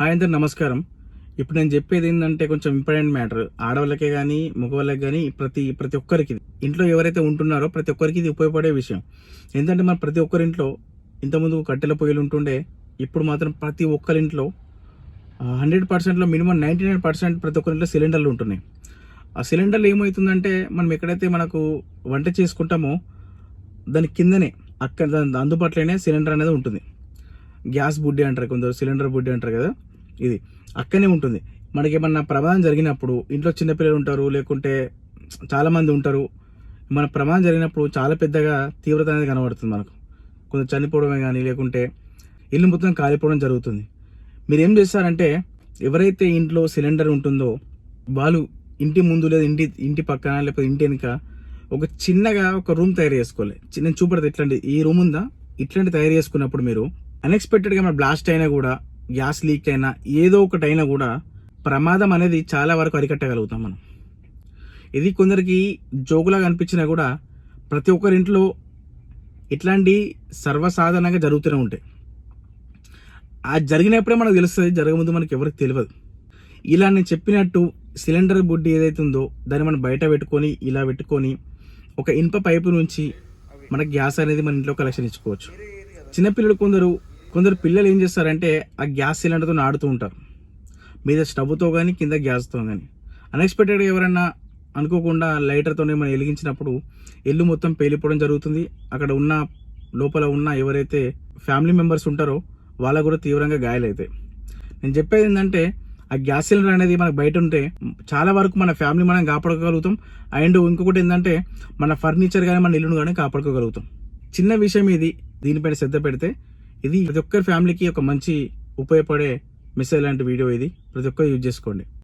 Hi అందరు నమస్కారం. ఇప్పుడు నేను చెప్పేది ఏంటంటే కొంచెం ఇంపార్టెంట్ మ్యాటర్. ఆడవాళ్ళకే కానీ మగవాళ్ళకి కానీ ప్రతి ప్రతి ఒక్కరికి ఇంట్లో ఎవరైతే ఉంటున్నారో ప్రతి ఒక్కరికి ఇది ఉపయోగపడే విషయం. ఎందుకంటే మన ప్రతి ఒక్కరి ఇంట్లో ఇంతకుముందు కట్టెల పొయ్యిలు ఉంటుండే ఇప్పుడు మాత్రం ప్రతి ఒక్కరి ఇంట్లో హండ్రెడ్ పర్సెంట్లో మినిమం నైంటీ నైన్ పర్సెంట్ ప్రతి ఒక్కరి ఇంట్లో సిలిండర్లు ఉంటున్నాయి. ఆ సిలిండర్లు ఏమవుతుందంటే మనం ఎక్కడైతే మనకు వంట చేసుకుంటామో దాని కిందనే అక్కడ దాని అందుబాటులోనే సిలిండర్ అనేది ఉంటుంది. గ్యాస్ బుడ్డి అంటారు కొందరు సిలిండర్ బుడ్డి అంటారు కదా. ఇది అక్కనే ఉంటుంది. మనకి ఏమన్నా ప్రమాదం జరిగినప్పుడు ఇంట్లో చిన్నపిల్లలు ఉంటారు లేకుంటే చాలామంది ఉంటారు. మన ప్రమాదం జరిగినప్పుడు చాలా పెద్దగా తీవ్రత అనేది కనబడుతుంది మనకు. కొంచెం చనిపోవడమే కానీ లేకుంటే ఇల్లు మొత్తం కాలిపోవడం జరుగుతుంది. మీరు ఏం చేస్తారంటే ఎవరైతే ఇంట్లో సిలిండర్ ఉంటుందో వాళ్ళు ఇంటి ముందు లేదా ఇంటి ఇంటి పక్కన లేకపోతే ఇంటి వెనుక ఒక చిన్నగా ఒక రూమ్ తయారు చేసుకోవాలి. చిన్న చూపడదు ఇట్లాంటి ఈ రూమ్ ఉందా? ఇట్లాంటి తయారు చేసుకున్నప్పుడు మీరు అన్ఎక్స్పెక్టెడ్గా మన బ్లాస్ట్ అయినా కూడా గ్యాస్ లీక్ అయినా ఏదో ఒకటైనా కూడా ప్రమాదం అనేది చాలా వరకు అరికట్టగలుగుతాం మనం. ఇది కొందరికి జోకులాగా అనిపించినా కూడా ప్రతి ఒక్కరి ఇంట్లో ఇట్లాంటి సర్వసాధారణంగా జరుగుతూనే ఉంటాయి. ఆ జరిగినప్పుడే మనకు తెలుస్తుంది జరగముందు మనకి ఎవరికి తెలియదు. ఇలా నేను చెప్పినట్టు సిలిండర్ బుడ్డి ఏదైతే ఉందో దాన్ని మనం బయట పెట్టుకొని ఇలా పెట్టుకొని ఒక ఇనుప పైపు నుంచి మన గ్యాస్ అనేది మన ఇంట్లో కలెక్షన్ ఇచ్చుకోవచ్చు. చిన్నపిల్లలు కొందరు కొందరు పిల్లలు ఏం చేస్తారంటే ఆ గ్యాస్ సిలిండర్తో ఆడుతూ ఉంటారు. మీద స్టవ్తో కానీ కింద గ్యాస్తో కానీ అన్ఎక్స్పెక్టెడ్గా ఎవరైనా అనుకోకుండా లైటర్తో మనం వెలిగించినప్పుడు ఇల్లు మొత్తం పేలిపోవడం జరుగుతుంది. అక్కడ ఉన్న లోపల ఉన్న ఎవరైతే ఫ్యామిలీ మెంబర్స్ ఉంటారో వాళ్ళకు కూడా తీవ్రంగా గాయాలవుతాయి నేను చెప్పేది ఏంటంటే ఆ గ్యాస్ సిలిండర్ అనేది మనకు బయట ఉంటే చాలా వరకు మన ఫ్యామిలీ మనం కాపాడుకోగలుగుతాం. అండ్ ఇంకొకటి ఏంటంటే మన ఫర్నిచర్ కానీ మన ఇల్లును కానీ కాపాడుకోగలుగుతాం. చిన్న విషయం ఇది దీనిపైన శ్రద్ధ పెడితే ఇది ప్రతి ఒక్కరి ఫ్యామిలీకి ఒక మంచి ఉపయోగపడే మిస్సైల్ లాంటి వీడియో ఇది. ప్రతి ఒక్కరు యూజ్ చేసుకోండి.